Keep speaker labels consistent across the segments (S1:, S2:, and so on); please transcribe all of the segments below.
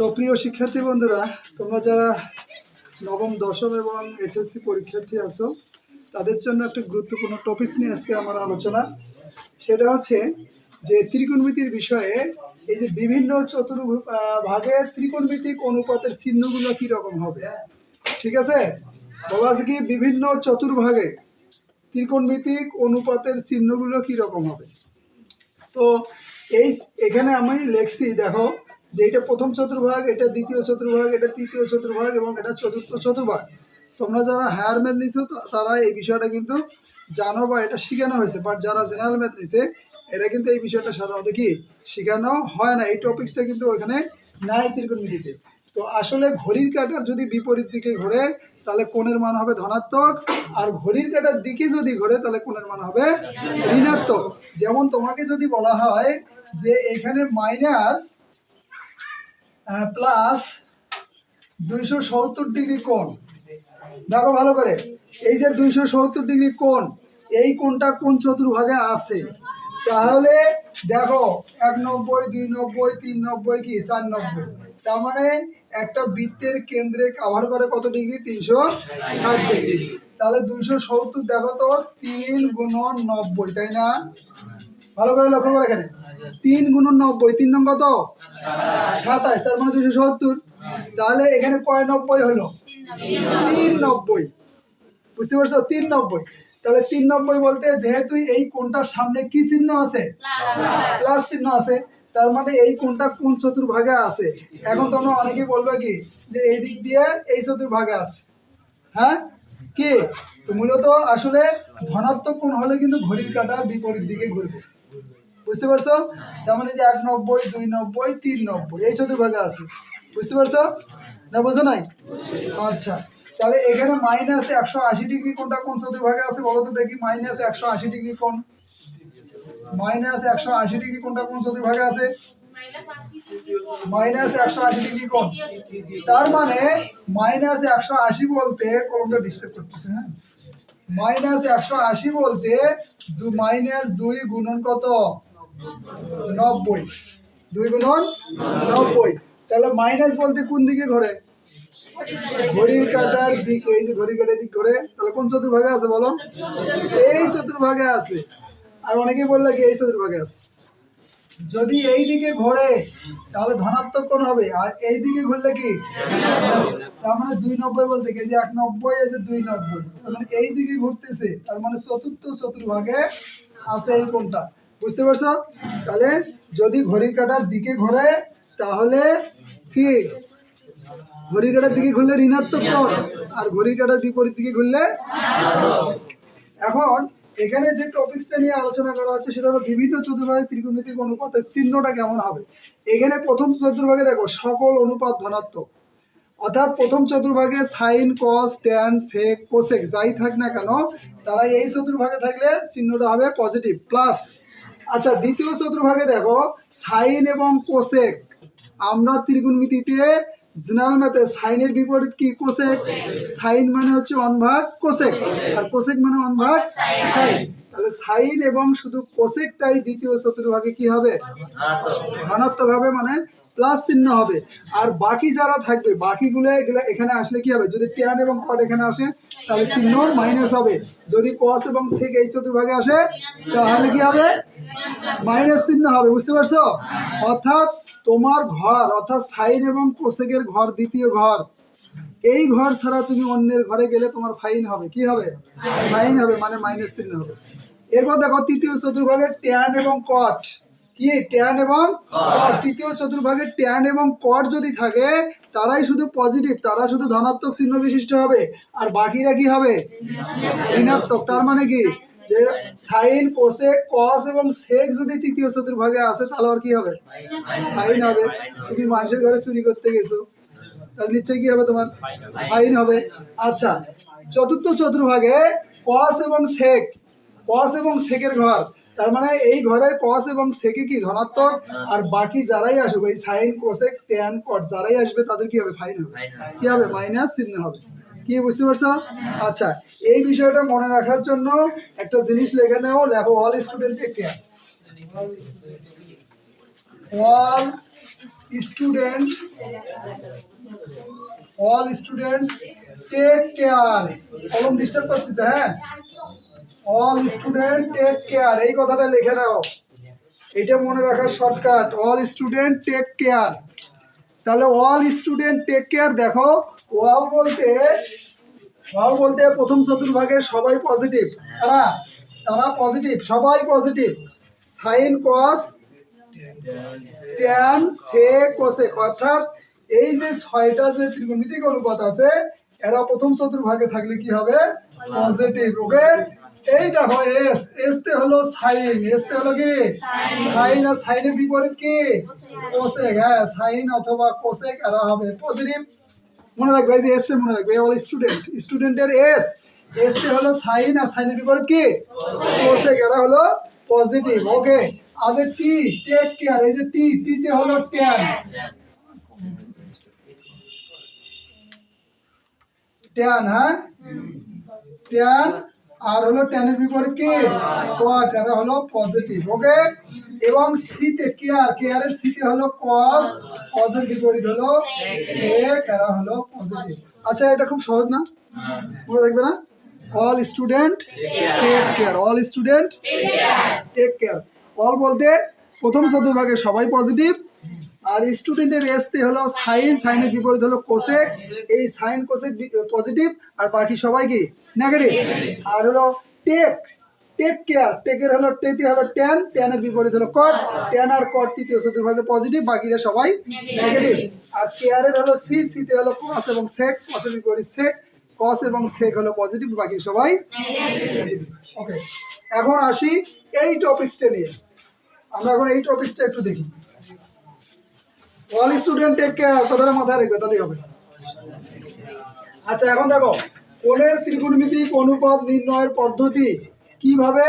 S1: তো প্রিয় শিক্ষার্থী বন্ধুরা, তোমরা যারা নবম, দশম এবং এইচএসসি পরীক্ষার্থী আছো, তাদের জন্য একটা গুরুত্বপূর্ণ টপিকস নিয়ে আজকে আমার আলোচনা। সেটা হচ্ছে যে ত্রিকোণমিতির বিষয়ে এই যে বিভিন্ন চতুর্ভাগে ত্রিকোণমিতিক অনুপাতের চিহ্নগুলো কি রকম হবে? ঠিক আছে? বলা আছে কি বিভিন্ন চতুর্ভাগে ত্রিকোণমিতিক অনুপাতের চিহ্নগুলো কি রকম হবে? তো এই, এখানে আমি লিখছি, দেখো যে এটা প্রথম চতুর্ভাগ, এটা দ্বিতীয় চতুর্ভাগ, এটা তৃতীয় চতুর্ভাগ এবং এটা চতুর্থ চতুর্ভাগ। তোমরা যারা হায়ার ম্যাথ নিছো তারা এই বিষয়টা কিন্তু জানো বা এটা শেখানো হয়েছে। বাট যারা জেনারেল ম্যাথ নিছে, এরা কিন্তু এই বিষয়টা সাধারণত কি শেখানো হয় না। এই টপিক্সটা কিন্তু ওখানে নাই ত্রিকোণমিতিতে। তো আসলে ঘড়ির কাঁটার যদি বিপরীত দিকে ঘোরে, তাহলে কোণের মান হবে ধনাত্মক। আর ঘড়ির কাটার দিকে যদি ঘোরে, তাহলে কোণের মান হবে ঋণাত্মক। যেমন তোমাকে যদি বলা হয় যে এখানে মাইনাস প্লাস দুইশো সত্তর ডিগ্রি কোণ। দেখো ভালো করে, এই যে দুইশো সত্তর ডিগ্রি কোণ, এই কোণটা কোন চতুর্ভাগে আছে? তাহলে দেখো এক নব্বই দুই নব্বই তিন নব্বই কি? চার নব্বই তার মানে একটা বৃত্তের কেন্দ্রে কাভার করে কত ডিগ্রি তিনশো ষাট ডিগ্রি তাহলে দুইশো সত্তর দেখো তো, তিন গুণন নব্বই, তাই না? ভালো করে লক্ষ্য করে এখানে। তিন গুণন নব্বই, তিন নম্বর কত? সাতাশ, তার মানে দুইশো সত্তর। তাহলে এখানে কয় নব্বই হলো? তিন নব্বই। বুঝতে পারছ? তিন নব্বই। তাহলে তিন নব্বই বলতে যেহেতু এই কোনটার সামনে কি চিহ্ন আছে? প্লাস চিহ্ন আছে। তার মানে এই কোনটা কোন চতুর্ভাগে আছে? এখন তোমরা অনেকেই বলবে কি? যে এই দিক দিয়ে এই চতুর্ভাগে আছে। হ্যাঁ? কি? মূলত আসলে ধনাত্মক কোণ হলে কিন্তু ঘড়ির কাঁটা বিপরীত দিকে ঘুরবে। বুঝতে পারছ? তার এই যে এক নব্বই দুই নব্বই তিন নব্বই এই চতুর্ভাগে আছে। বুঝতে পারছ? না বুঝো নাই? আচ্ছা তাহলে এখানে মাইনাস একশো আশি ডিগ্রি কোনটা কোন চতুর্ভাগে আছে বলো তো দেখি মাইনাস একশো আশি ডিগ্রি কোন? মাইনাস একশো আশি ডিগ্রি কোনটা কোন চতুর্ভাগে আছে? মাইনাস একশো আশি ডিগ্রি কোন? তার মানে মাইনাস একশো আশি বলতে কলমটা ডিস্টার্ব করতেছে হ্যাঁ? মাইনাস একশো আশি বলতে মাইনাস দুই গুণন কত? নব্বই। দুই গুণন নব্বই। তাহলে মাইনাস বলতে কোন দিকে ঘোরে? ঘড়ির কাটার দিক। এই যে ঘড়ির কাটার দিক ঘোরে, তাহলে কোন চতুর্ভাগে আছে বলো? এই চতুর্ভাগে আছে। আর অনেকে বললে কি এই চতুর্ভাগে আছে। যদি এই দিকে ঘোরে, তাহলে ধনাত্মক কোণ হবে? আর এই দিকে ঘুরলে কি? তার মানে দুই নব্বই বলতে যে এক নব্বই আছে দুই নব্বই। তার মানে এই দিকে ঘুরতেছে, তার মানে চতুর্থ চতুর্ভাগে আছে এই কোণটা বুঝতে পারছ? তাহলে যদি ঘড়ির কাটার দিকে ঘোরে, তাহলে কি? ঘড়ির কাটার দিকে ঘুরলে ঋণাত্মক কোণ আর ঘড়ির কাটার বিপরীত দিকে ঘুরলে এখন এখানে যে টপিকসটা নিয়ে আলোচনা করা হচ্ছে, সেটা হলো বিভিন্ন চতুর্ভাগে ত্রিকোণমিতিক অনুপাতের চিহ্নটা কেমন হবে? এখানে প্রথম চতুর্ভাগে দেখো, সকল অনুপাত ধনাত্মক। অর্থাৎ প্রথম চতুর্ভাগে sine cos tan sec cosec যাই থাক না কেন, তারা এই চতুর্ভাগে থাকলে চিহ্নটা হবে পজিটিভ প্লাস আচ্ছা দ্বিতীয় চতুর্ভাগে দেখো, সাইন এবং কোসেক। আমরা ত্রিগুণমিতিতে জেনারেল ম্যাথে সাইনের বিপরীত কি? কোসেক। সাইন মানে হচ্ছে ওয়ান ভাগ কোসেক। আর কোসেক মানে ওয়ান ভাগ সাইন। তাহলে সাইন এবং শুধু কোসেকটাই দ্বিতীয় চতুর্ভাগে কি হবে? ধনাত্মক হবে মানে প্লাস চিহ্ন হবে। আর বাকি যারা থাকবে, বাকিগুলো এখানে আসলে কি হবে? যদি ট্যান এবং কট এখানে আসে তাহলে চিহ্ন মাইনাস হবে। যদি কস এবং সেক এই চতুর্ভাগে আসে, তাহলে কি হবে? মাইনাস চিহ্ন হবে, বুঝতে পারছ? অর্থাৎ তোমার ঘর, অর্থাৎ সাইন এবং কোসেকের ঘর দ্বিতীয় ঘর। এই ঘর ছাড়া তুমি অন্যের ঘরে গেলে তোমার ফাইন হবে। কি হবে? ফাইন হবে মানে মাইনাস চিহ্ন হবে। এরপর দেখো, তৃতীয় চতুর্ভাগে ট্যান এবং কট কি ট্যান এবং কট তৃতীয় চতুর্ভাগে ট্যান এবং কর যদি থাকে তারাই শুধু পজিটিভ তারা শুধু ধনাত্মক চিহ্ন বিশিষ্ট হবে। আর বাকিরা কি হবে? ঋণাত্মক। তার মানে কি? যে সাইন কোসেক কস এবং সেক যদি তৃতীয় চতুর্ভাগে আসে তাহলে আর কি হবে? ফাইন হবে। তুমি মানুষের ঘরে চুরি করতে গেছো। তাহলে নিশ্চয়ই কি হবে তোমার? ফাইন হবে। আচ্ছা চতুর্থ চতুর্ভাগে কস এবং সেক কস এবং সেকের ঘর। তার মানে এই ঘরে কস এবং সেকে কি ধনাত্মক? আর বাকি যারাই আসবে এই সাইন কোসেক ট্যান কট যারাই আসবে তাদের কি হবে? ফাইন হবে। কি হবে? মাইনাস চিহ্ন হবে। কি বুঝতে পারছ? আচ্ছা এই বিষয়টা মনে রাখার জন্য একটা জিনিস লেখে নেও লেখো all student care all student all students take care কলম ডিস্টার্ব করতেছে হ্যাঁ? অল স্টুডেন্ট টেক কেয়ার এই কথাটা লিখে দাও। এটা মনে রাখার shortcut all student take care তাহলে অল স্টুডেন্ট টেক কেয়ার দেখো অল বলতে অল বলতে প্রথম চতুর্ভাগে সবাই পজিটিভ তারা তারা পজিটিভ সবাই positive sine cos tan sec cosec অর্থাৎ এই যে ছয়টা যে ত্রিকোণমিতিক অনুপাত আছে, এরা প্রথম চতুর্ভাগে থাকলে কি হবে? পজিটিভ ওকে এই দেখো এস এস তে হলো সাইন এস তে হলো কি? সাইন। আর সাইনের বিপরীত কি? কোসেক হ্যাঁ সাইন অথবা কোসেক এরা হবে পজিটিভ মনে রাখবে এই যে এসতে মনে রাখবে এই হলো স্টুডেন্ট স্টুডেন্টের এস এস তে হলো সাইন আর সাইনের বিপরীত কি? কোসেক এরা হলো পজিটিভ ওকে আজ এ টি টেক কেয়ার এই যে টি টি তে হলো ট্যান ট্যান হ্যাঁ? ট্যান আর হলো ট্যানের বিপরীত কি? কট এরা হলো পজিটিভ ওকে এবং সিতে কেয়ার কেয়ারের সিতে হলো কস কসের বিপরীত হলো সেক এরা হলো পজিটিভ আচ্ছা এটা খুব সহজ না? মনে দেখবে না? All student take care all student take care all বলতে প্রথম চতুর্ভাগে সবাই পজিটিভ আর স্টুডেন্টের এসতে হলো সাইন সাইনের বিপরীত হলো কোসেক এই সাইন কোসেক পজিটিভ আর বাকি সবাই কি? নেগেটিভ আর হলো টেক টেক কেয়ার টেকের হলো টেতে হলো টেন টেনের বিপরীত হলো কট টেন আর কট তৃতীয় চতুর্ভাগে পজিটিভ বাকিরা সবাই নেগেটিভ আর কেয়ারের হলো সি সিতে হলো কস এবং সেক কসের বিপরীত সেক কস এবং সেক হলো পজিটিভ বাকি সবাই ওকে এখন আসি এই টপিক্সটা নিয়ে। আমরা এখন এই টপিক্সটা একটু দেখি। অল স্টুডেন্ট টেক কেয়ার কথাটা মাথায় রাখবে তাহলেই হবে। আচ্ছা এখন দেখো, কোণের ত্রিকোণমিতিক অনুপাত নির্ণয়ের পদ্ধতি কীভাবে?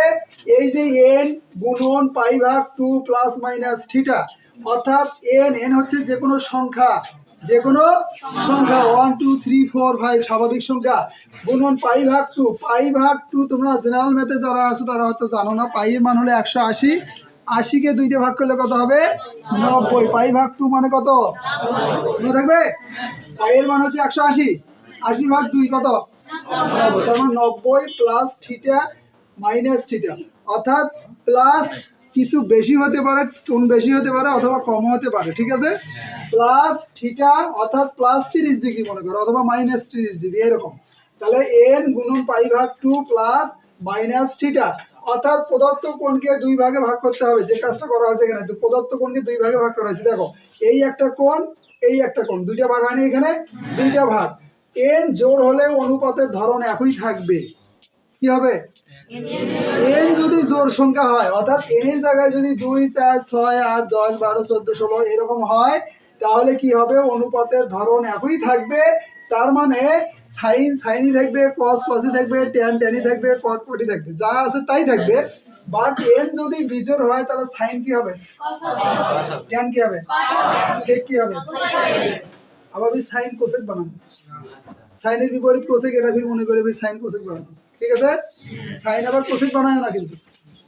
S1: এই যে এন গুণন পাই ভাগ টু প্লাস মাইনাস থিটা অর্থাৎ এন এন হচ্ছে যে কোনো সংখ্যা, যে কোনো সংখ্যা one two three four five স্বাভাবিক সংখ্যা, গুণন পাই ভাগ টু পাই ভাগ টু তোমরা জেনারেল ম্যাথে যারা আছো তারা হয়তো জানো না, পাই এর মান হলো একশো আশি আশিকে দুই ভাগ করলে কত হবে? নব্বই। পাই ভাগ টু মানে কত? থাকবে? পাইয়ের মান হচ্ছে একশো আশি। আশি ভাগ দুই কত? নব্বই। মানে নব্বই প্লাস থিটা মাইনাস থিটা অর্থাৎ প্লাস কিছু বেশি হতে পারে, কোন বেশি হতে পারে অথবা কম হতে পারে, ঠিক আছে? প্লাস থিটা অর্থাৎ প্লাস তিরিশ ডিগ্রি মনে করো, অথবা মাইনাস তিরিশ ডিগ্রি এরকম। তাহলে এন গুণন পাই ভাগ টু প্লাস মাইনাস থিটা অর্থাৎ প্রদত্ত কোণকে দুই ভাগে ভাগ করতে হবে। যে কাজটা করা হয়েছে এখানে প্রদত্ত কোণকে দুই ভাগে ভাগ করা হয়েছে। দেখো, এই একটা কোণ, এই একটা কোণ, দুইটা ভাগ হয়নি এখানে, দুইটা ভাগ। এন জোর হলে অনুপাতের ধরন একই থাকবে। কি হবে? এন যদি জোর সংখ্যা হয়, অর্থাৎ এন এর জায়গায় যদি দুই, চার, ছয়, আট, দশ, বারো, চোদ্দ, ষোলো এরকম হয়, তাহলে কি হবে? অনুপাতের ধরন একই থাকবে তার মানে সাইন সাইনই থাকবে কস কসই থাকবে ট্যান ট্যানই থাকবে কট কটই থাকবে, যা আছে তাই থাকবে। বাট এন যদি বিজোর হয়, তাহলে সাইন কি হবে? ট্যান কি হবে? সেক কি হবে? আবার আমি সাইন কোসেক বানাবো। সাইনের বিপরীত কোসেক এটা ফির মনে করে সাইন কোসেক বানাবো। ঠিক আছে? সাইন আবার কোসেক বানায় না কিন্তু।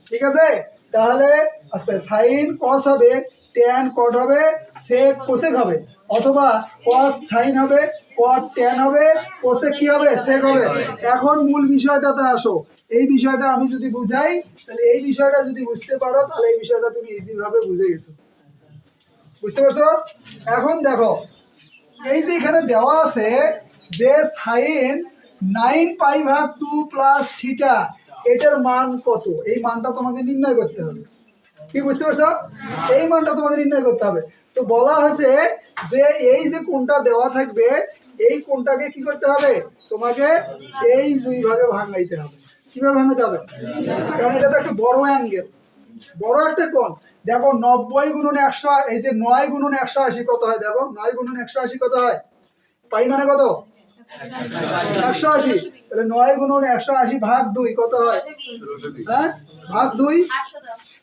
S1: ঠিক আছে? তাহলে আস্তে সাইন কস হবে ট্যান কট হবে সেক কোসেক হবে। অথবা কস সাইন হবে কট ট্যান হবে কোসেক কি হবে? সেক হবে। এখন মূল বিষয়টাতে আসো। এই বিষয়টা আমি যদি বুঝাই, তাহলে এই বিষয়টা যদি বুঝতে পারো, তাহলে এই বিষয়টা তুমি ইজি ভাবে বুঝে গেছো। বুঝতে পারছ? এখন দেখো, এই যে এখানে দেওয়া আছে যে সাইন নাইন পাই ভাগ টু প্লাস থিটা এটার মান কত? এই মানটা তোমাকে নির্ণয় করতে হবে। কি বুঝতে পারছ? এই মানটা তোমাকে নির্ণয় করতে হবে। তো বলা হয়েছে যে এই যে কোনটা দেওয়া থাকবে এই কোনটাকে কি করতে হবে? তোমাকে এই দুই ভাগে ভাঙাইতে হবে। কীভাবে ভাঙাতে হবে? কারণ এটা তো একটা বড় অ্যাঙ্গেল বড় একটা কোণ। দেখো, নব্বই গুণন একশো, এই যে নয় গুণন একশো আশি কত হয়? দেখো, নয় গুণন একশো আশি কত হয়? পাই মানে কত? একশো আশি। তাহলে নয় গুণন একশো আশি ভাগ দুই কত হয়? হ্যাঁ? ভাগ দুই?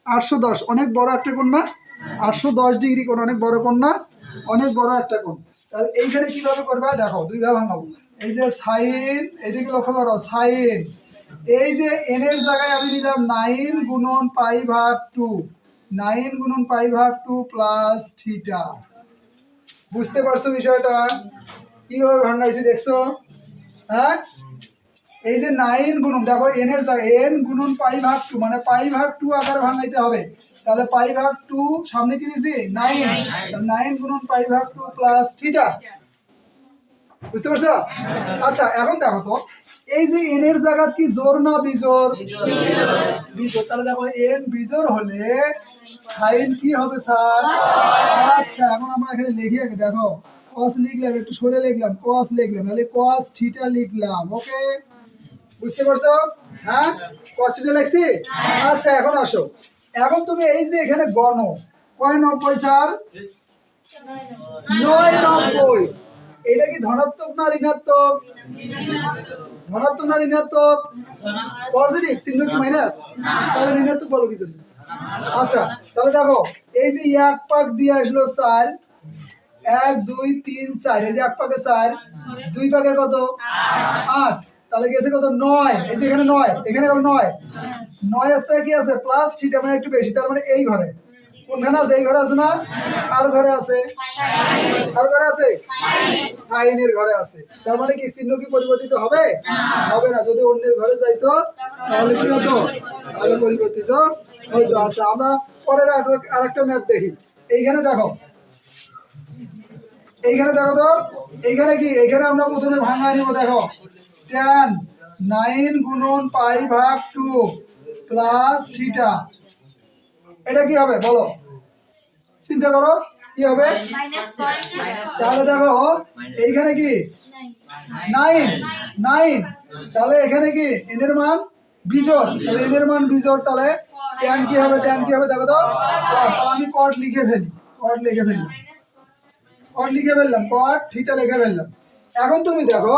S1: আটশো দশ। অনেক বড় একটা কোণ না? আটশো দশ ডিগ্রি কোণ। অনেক বড় কোণ না? অনেক বড় একটা কোণ। তাহলে এইখানে কীভাবে করবা? দেখো, দুই ভাগ ভাঙাবো। এই যে সাইন, এদিকে লক্ষ্য করো, সাইন। এই যে এন এর জায়গায় আমি নিলাম নাইন গুণন পাই ভাগ টু। নাইন গুণন পাই ভাগ টু প্লাস থিটা। বুঝতে পারছ বিষয়টা? কীভাবে ভাঙাইছি দেখছ? হ্যাঁ? এই যে নাইন গুণন, দেখো এন এর এন গুণন পাই ভাগ টু মানে পাই ভাগ টু আকার ভাঙাইতে হবে। তাহলে পাই ভাগ টু সামনে কি দিছি? নাইন। নাইন গুণন পাই ভাগ টু প্লাস থিটা বুঝতে পারছ? আচ্ছা এখন দেখো তো, এই যে এন এর জায়গা কি জোর না বিজোর? বিজোর। তাহলে দেখো এন বিজোর হলে সাইন কি হবে স্যার? আচ্ছা এখন আমরা এখানে লিখি দেখো। কস লিখলাম, একটু সরে লিখলাম কস লিখলাম, তাহলে কস থিটা লিখলাম ওকে বুঝতে পারছ? হ্যাঁ? কস থিটা লিখছি আচ্ছা এখন আসো। এখন তুমি এই যে এখানে গণ কয় নব্বই স্যার? নয় নব্বই। এটা কি ধনাত্মক না ঋণাত্মক? ধনাত্মক না ঋণাত্মক? পজিটিভ চিহ্ন কি মাইনাস তাহলে ঋণাত্মক বলো কি জন্য? আচ্ছা তাহলে দেখো এই যে এক পাক দিয়ে আসলো চার এক দুই তিন চার। এই যে এক পাকে চার দুই পাকে কত? আট। তাহলে গেছে কত? নয়। এই যে এখানে নয়। এখানে কত নয়। নয় আছে কি আছে? প্লাস থ্রিটা মানে একটু বেশি, তার মানে এই ঘরে। কোনখানে আছে? এই ঘরে আছে না? আর ঘরে আছে? আর ঘরে আছে? সাইনের ঘরে আছে। তার মানে কি চিহ্ন কি পরিবর্তিত হবে? হবে না। যদি অন্যের ঘরে যাইতো, তাহলে কি হতো? তাহলে পরিবর্তিত হইতো। আচ্ছা আমরা পরের আর একটা ম্যাথ দেখি। এইখানে দেখো। এইখানে দেখো তো। এইখানে কি? এইখানে আমরা প্রথমে ভাঙা নিব, দেখো। টেন নাইন গুণন পাই ভাগ টু প্লাস থিটা। এটা কি হবে? বলো। চিন্তা করো কি হবে? তাহলে দেখো এইখানে কি? নাইন। নাইন। তাহলে এখানে কি? এনের মান বিজোর তাহলে এনের মান বিজোর তাহলে ট্যান কি হবে? ট্যান কি হবে? দেখো তো। আমি কট লিখে ফেলি। কট লিখে ফেললাম কট লিখে ফেললাম কট থিটা লিখে ফেললাম। এখন তুমি দেখো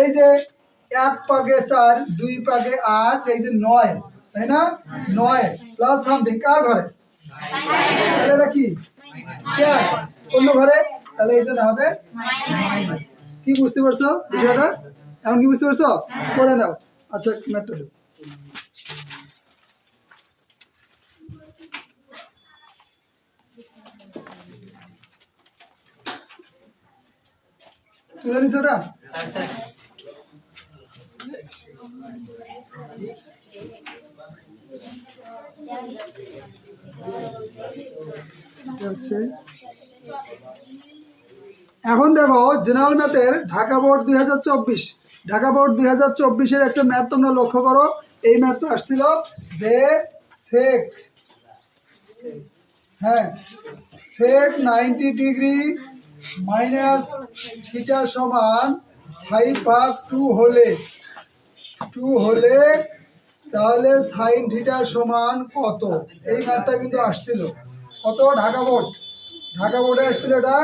S1: এই যে এক পাকে চার, দুই পাকে আট, এই যে নয়, তাই না? নয় প্লাস সামথিং কার ঘরে? তাহলে কি? অন্য ঘরে? তাহলে এই জন্য হবে কি বুঝতে পারছ বিষয়টা? এখন কি বুঝতে পারছ? করে নাও। আচ্ছা ম্যাটটা তুলে নিছো ওটা হচ্ছে এখন দেখো জেনারেল ম্যাথের ঢাকা বোর্ড দুই ঢাকা বোর্ড দুই হাজার চব্বিশের একটা ম্যাথ তোমরা লক্ষ্য করো। এই ম্যাথটা আসছিল যে সেক হ্যাঁ sec ninety degree minus theta সমান ফাইভ ভাগ টু হলে টু হলে তাহলে সাইন থিটা সমান কত? এই ম্যাথটা কিন্তু আসছিল। কত? ঢাকা বোর্ড। ঢাকা বোর্ডে আসছিল এটা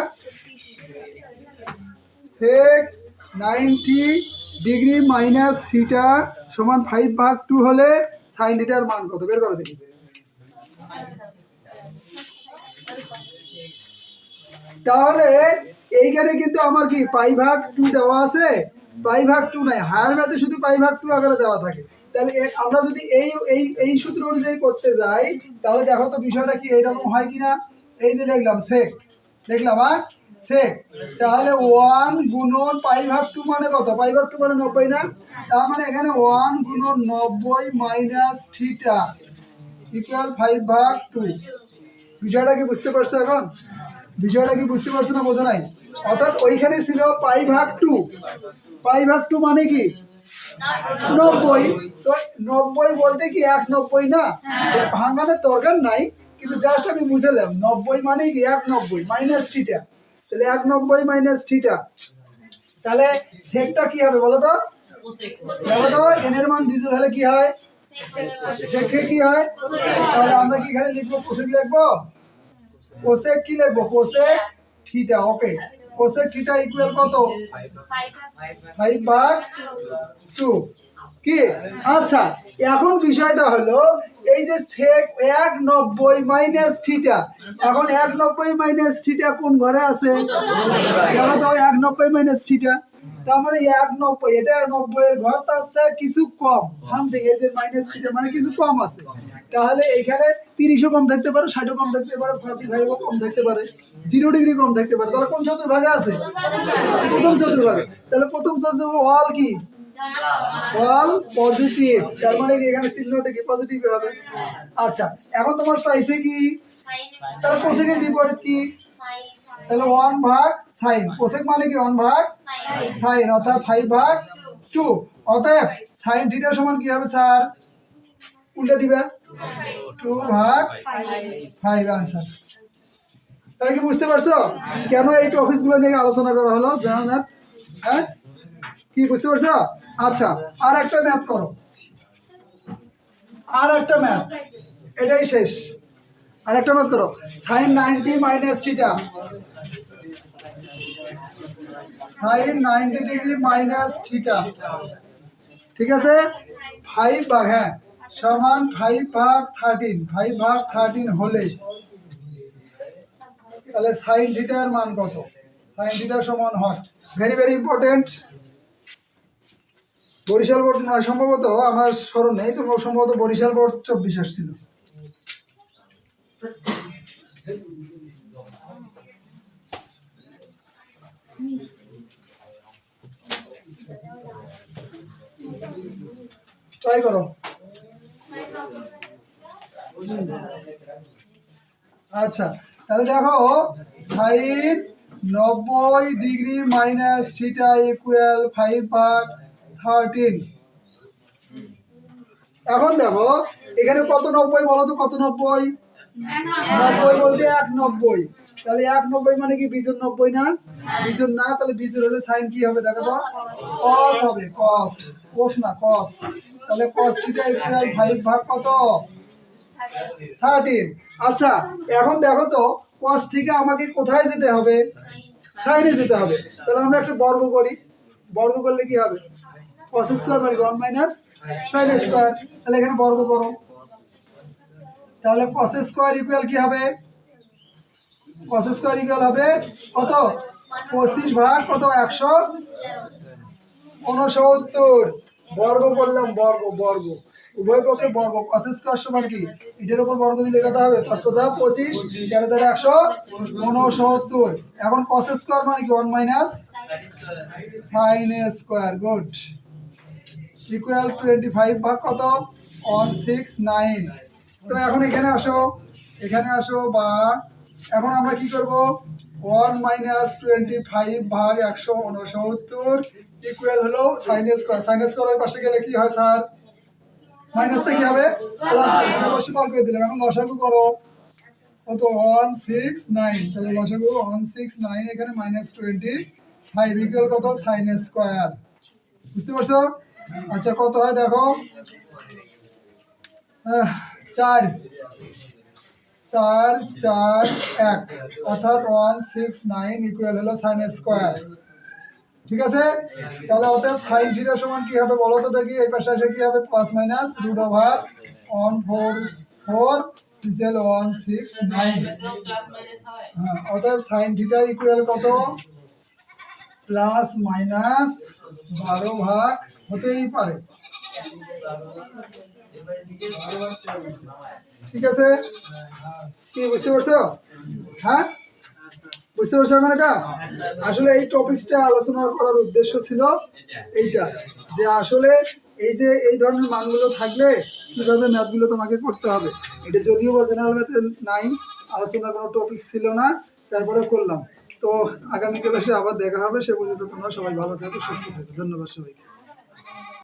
S1: sec ninety degree minus theta সমান ফাইভ ভাগ টু হলে সাইন থিটার মান কত? বের করো দেখি। তাহলে এইখানে কিন্তু আমার কি? পাই ভাগ টু দেওয়া আছে? পাই ভাগ টু নাই। হায়ার ম্যাথে শুধু পাই ভাগ টু আকারে দেওয়া থাকে। তাহলে আমরা যদি এই এই এই সূত্র অনুযায়ী করতে যাই, তাহলে দেখো তো বিষয়টা কি এইরকম হয় কিনা? এই যে দেখলাম সেক দেখলাম হ্যাঁ? সেক তাহলে ওয়ান গুণন পাই টু মানে কত? পাই টু মানে নব্বই না? তার মানে এখানে ওয়ান গুণন নব্বই মাইনাস থিটা ইকুয়াল ফাইভ ভাগ টু বিষয়টা কি বুঝতে পারছ এখন? বিষয়টা কি বুঝতে পারছ না বোঝো নাই? অর্থাৎ ওইখানে ছিল পাই ভাগ টু পাই ভাগ টু মানে কি? নব্বই। তো নব্বই বলতে কি এক নব্বই না? তো ভাঙানোর দরকার নাই কিন্তু জাস্ট আমি বুঝলাম নব্বই মানে কি এক নব্বই মাইনাস থিটা তাহলে এক নব্বই মাইনাস থিটা তাহলে সেকটা কি হবে বলো তো? দেখো তো এনের মান বিজোর হলে কি হয়? সেকে কি হয়? তাহলে আমরা কি এখানে লিখব? কোসেক লিখব? কোসেক কি লিখব? Cosec theta okay cosec theta equal কত? ভাগ কি? আচ্ছা এখন বিষয়টা হলো, এই যে এক নব্বই থিটা এখন এক নব্বই মাইনাস থিটা কোন ঘরে আছে? দেখো তো এক নব্বই মাইনাস থিটা তার মানে এক নব্বই এটা নব্বই এর ঘর, তার কিছু কম সামথিং এই যে মাইনাস থিটা মানে কিছু কম আছে। তাহলে এখানে তিরিশও কম থাকতে পারে, ষাটও কম থাকতে পারে ফর্টি ফাইভও কম থাকতে পারে জিরো ডিগ্রি কম থাকতে পারে। তাহলে কোন চতুর্ভাগে আছে? প্রথম চতুর্ভাগে। তাহলে প্রথম চতুর্ভাগ অল কি? অল পজিটিভ তার মানে কি এখানে চিহ্নটা কি পজিটিভ হবে? আচ্ছা এখন তোমার চাইছে কি? তাহলে কোসেকের বিপরীত কি? তাহলে ওয়ান ভাগ সাইন কোসেক মানে কি ওয়ান ভাগ সাইন অর্থাৎ ফাইভ ভাগ টু অতএব সাইন থিটা সমান কি হবে স্যার উল্টে দিবে। টু ভাগ ফাইভ আনসার তাহলে কি বুঝতে পারছ? কেন এই টপিকগুলো নিয়ে আলোচনা করা হলো? জানা ম্যাথ হ্যাঁ? কি বুঝতে পারছ? আচ্ছা আর একটা ম্যাথ করো। আর একটা ম্যাথ এটাই শেষ। আর একটা ম্যাথ করো। Sine ninety minus theta sine ninety degree minus theta ঠিক আছে? ফাইভ ভাগ হ্যাঁ। সমান ফাইভ ভাগ থার্টিন ফাইভ ভাগ থার্টিন হলে তাহলে সাইন থিটার মান কত? সাইন থিটা সমান hot very very important Barishal board নয়, সম্ভবত আমার স্মরণ নেই তো সম্ভবত বরিশাল বোর্ড চব্বিশ আসছিল। ট্রাই করো। আচ্ছা তাহলে দেখো, সাইন নব্বই degree minus theta equal five ভাগ থার্টিন। এখন দেখো, এখানে কত নব্বই বলো তো, কত নব্বই? নব্বই বলতে এক নব্বই। তাহলে এক নব্বই মানে কি বিজন নব্বই না? বিজন না, তাহলে বিজন হলে সাইন কি হবে দেখো তো? কস হবে কস কোস না কস তাহলে কস থিটা ইকুয়াল ফাইভ ভাগ কত? থার্টিন আচ্ছা এখন দেখো তো কস থেকে আমাকে কোথায় যেতে হবে? সাইনে যেতে হবে। তাহলে আমরা একটা বর্গ করি। বর্গ করলে কি হবে? কস স্কোয়ার মানে ওয়ান মাইনাস সাইন স্কোয়ার তাহলে এখানে বর্গ করো। তাহলে কস স্কোয়ার ইকুয়াল কি হবে? কস স্কোয়ার ইকুয়াল হবে কত? পঁচিশ ভাগ কত? একশো উনসত্তর। বর্গ করলাম, বর্গ বর্গ। উভয় পক্ষে বর্গ। কস স্কোয়ার সমান কি? এটার উপর বর্গ দিলে কত হবে? পাঁচ পাঁচা পঁচিশ। তেরো তেরো একশো? উনসত্তর। এখন কস স্কোয়ার মানে কি? One minus sine square good equal twenty five ভাগ কত? ওয়ান সিক্স নাইন তো এখন এখানে আসো। এখানে আসো বা এখন আমরা কি করব? ওয়ান মাইনাস টোয়েন্টি ফাইভ ভাগ একশো উনসত্তর ইকুয়াল হলো সাইন স্কোয়ার সাইন স্কোয়ার পাশে গেলে কি হয় স্যার? মাইনাসটা কি হবে? অবশ্যই কল করে দিলাম। এখন লসাগু করো। কত? ওয়ান সিক্স নাইন তাহলে লসাগু ওয়ান সিক্স নাইন এখানে মাইনাস টোয়েন্টি ফাইভ ইকুয়াল কত? সাইন স্কোয়ার বুঝতে পারছ? আচ্ছা কত হয় দেখো? চার। চার চার, এক। অর্থাৎ ওয়ান সিক্স নাইন ইকুয়াল হলো সাইন স্কোয়ার ঠিক আছে? তাহলে অতএব সাইন থিটা সমান কি হবে বলো তো দেখি, এই পাশে এসে কি হবে? Plus minus root over one four four equal one six nine হ্যাঁ অতএব সাইন থিটা ইকুয়াল কত? প্লাস মাইনাস বারো ভাগ হতেই পারে। ঠিক আছে? কি বুঝতে পারছ? হ্যাঁ? বুঝতে পারছ এখন এটা? আসলে এই টপিকসটা আলোচনা করার উদ্দেশ্য ছিল এইটা, যে আসলে এই যে এই ধরনের মানগুলো থাকলে কীভাবে ম্যাথগুলো তোমাকে করতে হবে। এটা যদিও বা জেনারেল ম্যাথে নাই, আলোচনার কোনো টপিক ছিল না তারপরে করলাম। তো আগামী ক্লাসে আবার দেখা হবে, সে পর্যন্ত তোমরা সবাই ভালো থাকো, সুস্থ থাকো। ধন্যবাদ সবাইকে।